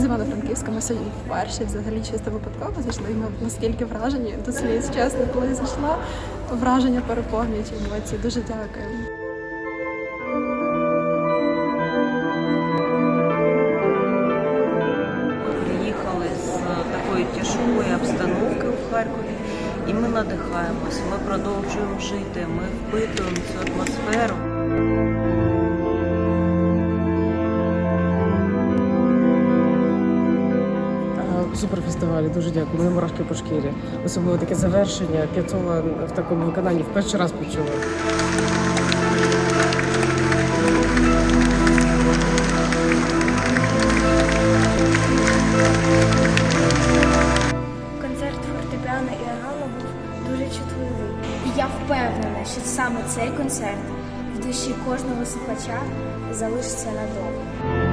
Франківська. Ми сьогодні вперше взагалі чисто випадково зайшли. І ми наскільки вражені до сліз, чесно, коли зайшла, враження переповнюють емоції. Дуже дякую. приїхали з такої тяжкої обстановки у Харкові, і ми надихаємося. Ми продовжуємо жити. Ми впитуємо цю атмосферу. Суперфестивалі, дуже дякую. Мої мурашки по шкірі. Особливо таке завершення. П'ятола в такому виконанні в перший раз почула. Концерт фортепіано і органу був дуже чутливий. Я впевнена, що саме цей концерт в душі кожного слухача залишиться надовго.